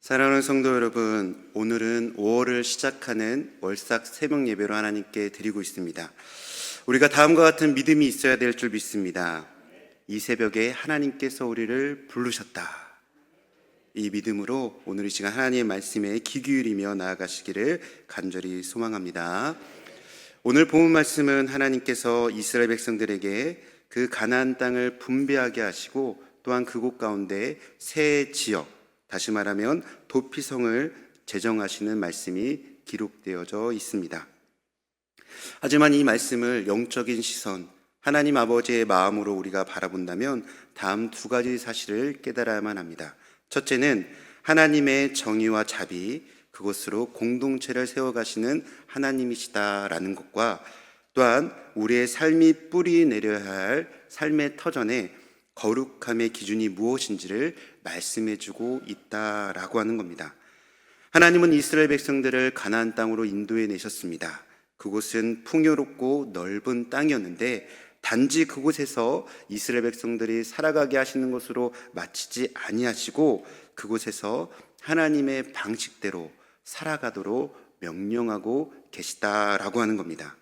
사랑하는 성도 여러분, 오늘은 5월을 시작하는 월삭 새벽 예배로 하나님께 드리고 있습니다. 우리가 다음과 같은 믿음이 있어야 될 줄 믿습니다. 이 새벽에 하나님께서 우리를 부르셨다. 이 믿음으로 오늘 이 시간 하나님의 말씀에 귀 기울이며 나아가시기를 간절히 소망합니다. 오늘 본 말씀은 하나님께서 이스라엘 백성들에게 그 가나안 땅을 분배하게 하시고 또한 그곳 가운데 새 지역 다시 말하면 도피성을 제정하시는 말씀이 기록되어져 있습니다. 하지만 이 말씀을 영적인 시선, 하나님 아버지의 마음으로 우리가 바라본다면 다음 두 가지 사실을 깨달아야만 합니다. 첫째는 하나님의 정의와 자비, 그것으로 공동체를 세워가시는 하나님이시다라는 것과 또한 우리의 삶이 뿌리 내려야 할 삶의 터전에 거룩함의 기준이 무엇인지를 말씀해 주고 있다라고 하는 겁니다. 하나님은 이스라엘 백성들을 가나안 땅으로 인도해 내셨습니다. 그곳은 풍요롭고 넓은 땅이었는데 단지 그곳에서 이스라엘 백성들이 살아가게 하시는 것으로 마치지 아니하시고 그곳에서 하나님의 방식대로 살아가도록 명령하고 계시다라고 하는 겁니다.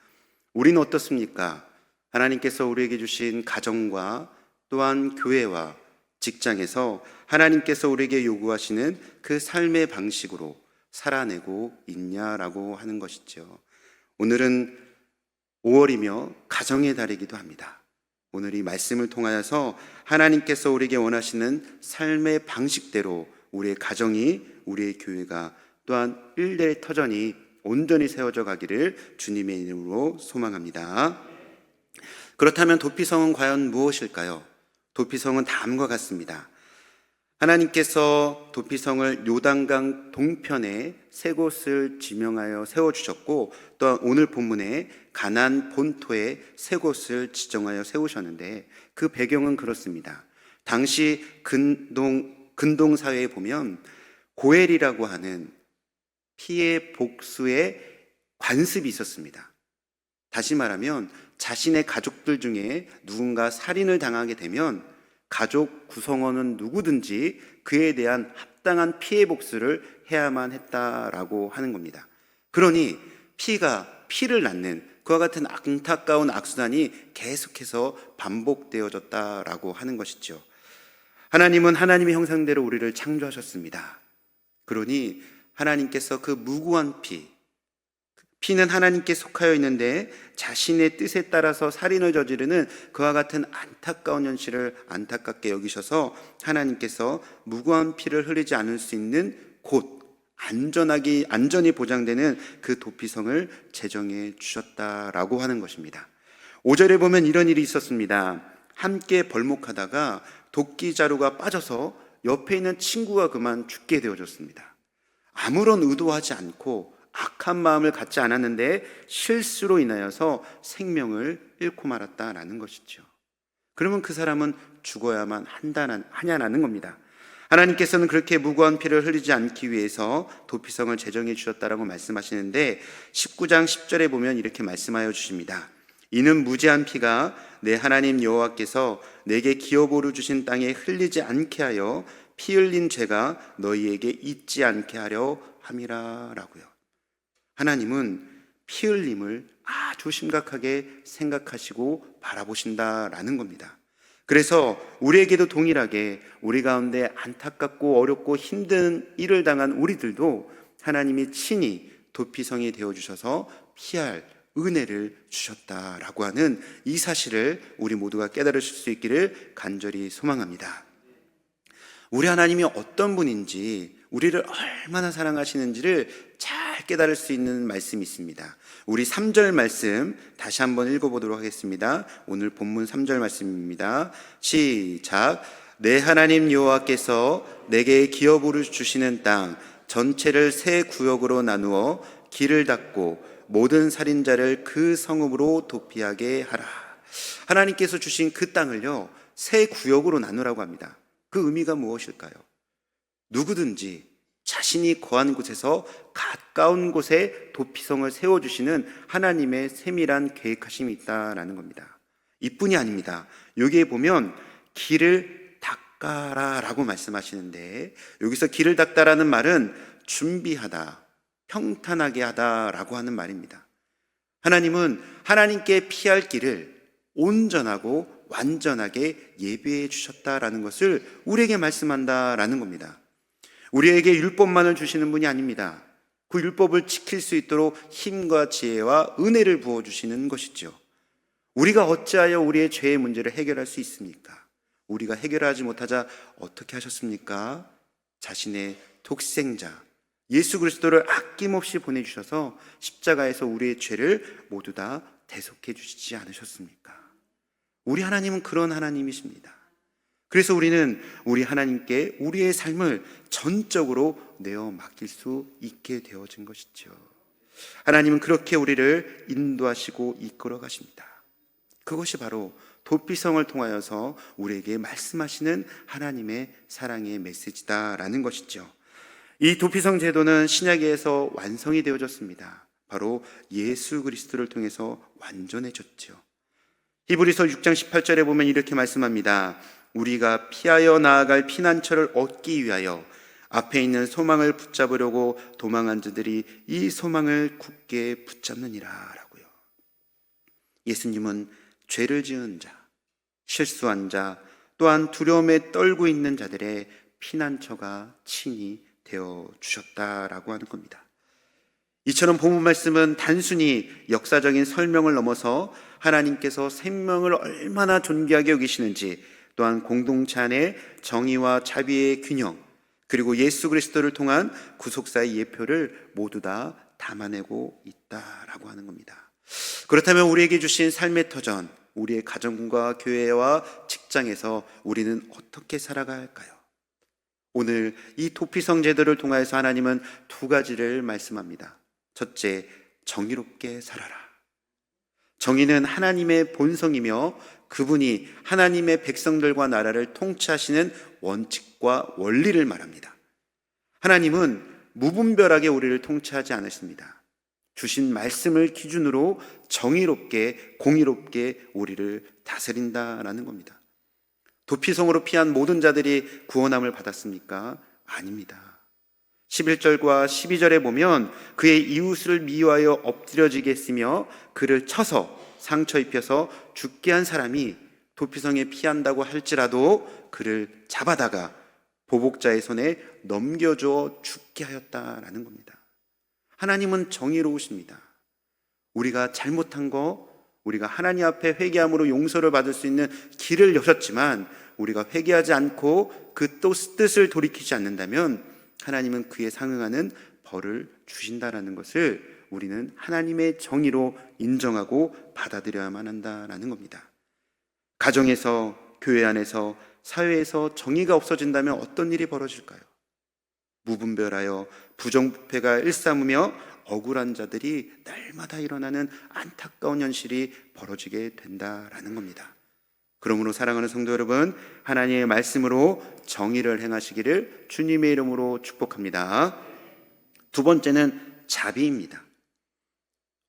우리는 어떻습니까? 하나님께서 우리에게 주신 가정과 또한 교회와 직장에서 하나님께서 우리에게 요구하시는 그 삶의 방식으로 살아내고 있냐라고 하는 것이죠. 오늘은 5월이며 가정의 달이기도 합니다. 오늘 이 말씀을 통하여서 하나님께서 우리에게 원하시는 삶의 방식대로 우리의 가정이 우리의 교회가 또한 일대의 터전이 온전히 세워져 가기를 주님의 이름으로 소망합니다. 그렇다면 도피성은 과연 무엇일까요? 도피성은 다음과 같습니다. 하나님께서 도피성을 요단강 동편에 세 곳을 지명하여 세워 주셨고 또 오늘 본문에 가난 본토에 세 곳을 지정하여 세우셨는데 그 배경은 그렇습니다. 당시 근동 근동 사회에 보면 고엘이라고 하는 피해 복수의 관습이 있었습니다. 다시 말하면 자신의 가족들 중에 누군가 살인을 당하게 되면 가족 구성원은 누구든지 그에 대한 합당한 피해 복수를 해야만 했다라고 하는 겁니다. 그러니 피가 피를 낳는 그와 같은 안타까운 악순환이 계속해서 반복되어졌다라고 하는 것이죠. 하나님은 하나님의 형상대로 우리를 창조하셨습니다. 그러니 하나님께서 그 무고한 피, 피는 하나님께 속하여 있는데 자신의 뜻에 따라서 살인을 저지르는 그와 같은 안타까운 현실을 안타깝게 여기셔서 하나님께서 무고한 피를 흘리지 않을 수 있는 곳 안전하게 안전이 보장되는 그 도피성을 제정해 주셨다라고 하는 것입니다. 5절에 보면 이런 일이 있었습니다. 함께 벌목하다가 도끼 자루가 빠져서 옆에 있는 친구가 그만 죽게 되어졌습니다. 아무런 의도하지 않고 악한 마음을 갖지 않았는데 실수로 인하여서 생명을 잃고 말았다라는 것이죠. 그러면 그 사람은 죽어야만 한다는 하냐라는 겁니다. 하나님께서는 그렇게 무고한 피를 흘리지 않기 위해서 도피성을 제정해 주셨다라고 말씀하시는데 19장 10절에 보면 이렇게 말씀하여 주십니다. 이는 무지한 피가 내 하나님 여호와께서 내게 기업으로 주신 땅에 흘리지 않게 하여 피 흘린 죄가 너희에게 있지 않게 하려 함이라라고요. 하나님은 피 흘림을 아주 심각하게 생각하시고 바라보신다라는 겁니다. 그래서 우리에게도 동일하게 우리 가운데 안타깝고 어렵고 힘든 일을 당한 우리들도 하나님이 친히 도피성이 되어 주셔서 피할 은혜를 주셨다라고 하는 이 사실을 우리 모두가 깨달으실 수 있기를 간절히 소망합니다. 우리 하나님이 어떤 분인지 우리를 얼마나 사랑하시는지를 잘 깨달을 수 있는 말씀이 있습니다. 우리 3절 말씀 다시 한번 읽어보도록 하겠습니다. 오늘 본문 3절 말씀입니다. 시작. 내 하나님 여호와께서 내게 기업으로 주시는 땅 전체를 세 구역으로 나누어 길을 닫고 모든 살인자를 그 성읍으로 도피하게 하라. 하나님께서 주신 그 땅을요, 세 구역으로 나누라고 합니다. 그 의미가 무엇일까요? 누구든지 자신이 거한 곳에서 가까운 곳에 도피성을 세워주시는 하나님의 세밀한 계획하심이 있다라는 겁니다. 이뿐이 아닙니다. 여기에 보면 길을 닦아라 라고 말씀하시는데 여기서 길을 닦다라는 말은 준비하다, 평탄하게 하다 라고 하는 말입니다. 하나님은 하나님께 피할 길을 온전하고 완전하게 예비해 주셨다라는 것을 우리에게 말씀한다라는 겁니다. 우리에게 율법만을 주시는 분이 아닙니다. 그 율법을 지킬 수 있도록 힘과 지혜와 은혜를 부어 주시는 것이죠. 우리가 어찌하여 우리의 죄의 문제를 해결할 수 있습니까? 우리가 해결하지 못하자 어떻게 하셨습니까? 자신의 독생자 예수 그리스도를 아낌없이 보내 주셔서 십자가에서 우리의 죄를 모두 다 대속해 주시지 않으셨습니까? 우리 하나님은 그런 하나님이십니다. 그래서 우리는 우리 하나님께 우리의 삶을 전적으로 내어 맡길 수 있게 되어진 것이죠. 하나님은 그렇게 우리를 인도하시고 이끌어 가십니다. 그것이 바로 도피성을 통하여서 우리에게 말씀하시는 하나님의 사랑의 메시지다라는 것이죠. 이 도피성 제도는 신약에서 완성이 되어졌습니다. 바로 예수 그리스도를 통해서 완전해졌죠. 히브리서 6장 18절에 보면 이렇게 말씀합니다. 우리가 피하여 나아갈 피난처를 얻기 위하여 앞에 있는 소망을 붙잡으려고 도망한 자들이 이 소망을 굳게 붙잡느니라라고요. 예수님은 죄를 지은 자, 실수한 자, 또한 두려움에 떨고 있는 자들의 피난처가 친히 되어 주셨다라고 하는 겁니다. 이처럼 본문 말씀은 단순히 역사적인 설명을 넘어서 하나님께서 생명을 얼마나 존귀하게 여기시는지 또한 공동체 안에 정의와 자비의 균형 그리고 예수 그리스도를 통한 구속사의 예표를 모두 다 담아내고 있다라고 하는 겁니다. 그렇다면 우리에게 주신 삶의 터전, 우리의 가정과 교회와 직장에서 우리는 어떻게 살아가야 할까요? 오늘 이 도피성 제도를 통하여서 하나님은 두 가지를 말씀합니다. 첫째, 정의롭게 살아라. 정의는 하나님의 본성이며 그분이 하나님의 백성들과 나라를 통치하시는 원칙과 원리를 말합니다. 하나님은 무분별하게 우리를 통치하지 않으십니다. 주신 말씀을 기준으로 정의롭게, 공의롭게 우리를 다스린다라는 겁니다. 도피성으로 피한 모든 자들이 구원함을 받았습니까? 아닙니다. 11절과 12절에 보면 그의 이웃을 미워하여 엎드려지게 했으며 그를 쳐서 상처 입혀서 죽게 한 사람이 도피성에 피한다고 할지라도 그를 잡아다가 보복자의 손에 넘겨줘 죽게 하였다라는 겁니다. 하나님은 정의로우십니다. 우리가 잘못한 거, 우리가 하나님 앞에 회개함으로 용서를 받을 수 있는 길을 여셨지만 우리가 회개하지 않고 그또 뜻을 돌이키지 않는다면 하나님은 그에 상응하는 벌을 주신다라는 것을 우리는 하나님의 정의로 인정하고 받아들여야만 한다라는 겁니다. 가정에서 교회 안에서 사회에서 정의가 없어진다면 어떤 일이 벌어질까요? 무분별하여 부정부패가 일삼으며 억울한 자들이 날마다 일어나는 안타까운 현실이 벌어지게 된다라는 겁니다. 그러므로 사랑하는 성도 여러분, 하나님의 말씀으로 정의를 행하시기를 주님의 이름으로 축복합니다. 두 번째는 자비입니다.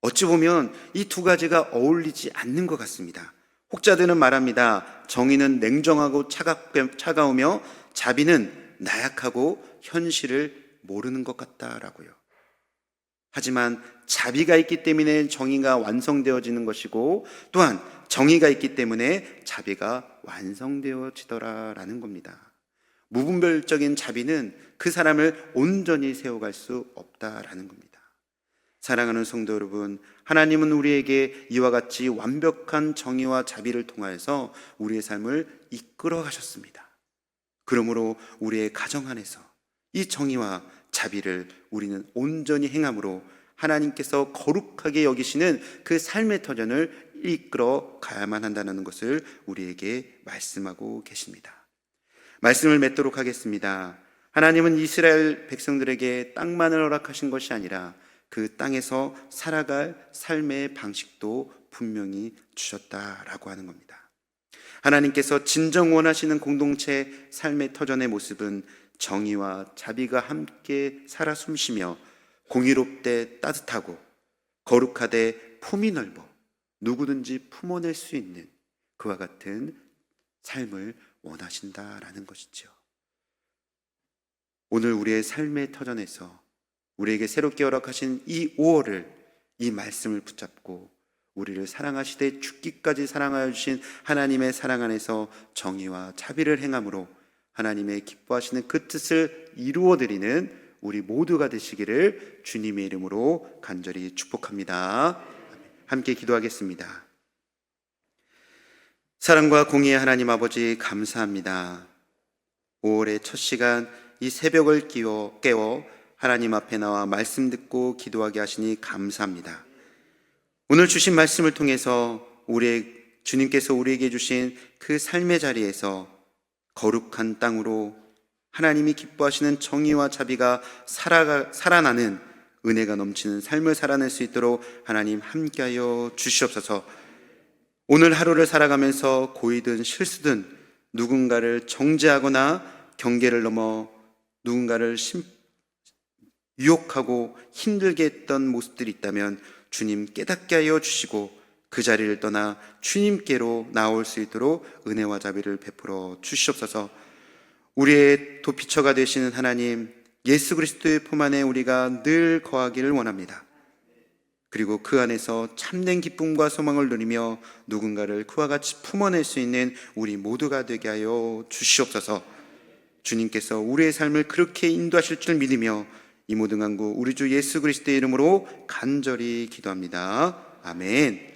어찌 보면 이 두 가지가 어울리지 않는 것 같습니다. 혹자들은 말합니다. 정의는 냉정하고 차가우며 자비는 나약하고 현실을 모르는 것 같다라고요. 하지만 자비가 있기 때문에 정의가 완성되어지는 것이고 또한 정의가 있기 때문에 자비가 완성되어지더라라는 겁니다. 무분별적인 자비는 그 사람을 온전히 세워갈 수 없다라는 겁니다. 사랑하는 성도 여러분, 하나님은 우리에게 이와 같이 완벽한 정의와 자비를 통하여서 우리의 삶을 이끌어 가셨습니다. 그러므로 우리의 가정 안에서 이 정의와 자비를 우리는 온전히 행함으로 하나님께서 거룩하게 여기시는 그 삶의 터전을 이끌어 가야만 한다는 것을 우리에게 말씀하고 계십니다. 말씀을 맺도록 하겠습니다. 하나님은 이스라엘 백성들에게 땅만을 허락하신 것이 아니라 그 땅에서 살아갈 삶의 방식도 분명히 주셨다라고 하는 겁니다. 하나님께서 진정 원하시는 공동체 삶의 터전의 모습은 정의와 자비가 함께 살아 숨쉬며 공의롭되 따뜻하고 거룩하되 품이 넓어 누구든지 품어낼 수 있는 그와 같은 삶을 원하신다라는 것이죠. 오늘 우리의 삶의 터전에서 우리에게 새롭게 허락하신 이 5월을 이 말씀을 붙잡고 우리를 사랑하시되 죽기까지 사랑하여 주신 하나님의 사랑 안에서 정의와 자비를 행함으로 하나님의 기뻐하시는 그 뜻을 이루어 드리는 우리 모두가 되시기를 주님의 이름으로 간절히 축복합니다. 함께 기도하겠습니다. 사랑과 공의의 하나님 아버지 감사합니다. 5월의 첫 시간 이 새벽을 끼워 깨워 하나님 앞에 나와 말씀 듣고 기도하게 하시니 감사합니다. 오늘 주신 말씀을 통해서 우리 주님께서 우리에게 주신 그 삶의 자리에서 거룩한 땅으로 하나님이 기뻐하시는 정의와 자비가 살아가, 살아나는 은혜가 넘치는 삶을 살아낼 수 있도록 하나님 함께하여 주시옵소서. 오늘 하루를 살아가면서 고이든 실수든 누군가를 정죄하거나 경계를 넘어 누군가를 심, 유혹하고 힘들게 했던 모습들이 있다면 주님 깨닫게 하여 주시고 그 자리를 떠나 주님께로 나올 수 있도록 은혜와 자비를 베풀어 주시옵소서. 우리의 도피처가 되시는 하나님 예수 그리스도의 품 안에 우리가 늘 거하기를 원합니다. 그리고 그 안에서 참된 기쁨과 소망을 누리며 누군가를 그와 같이 품어낼 수 있는 우리 모두가 되게 하여 주시옵소서. 주님께서 우리의 삶을 그렇게 인도하실 줄 믿으며 이 모든 간구 우리 주 예수 그리스도의 이름으로 간절히 기도합니다. 아멘.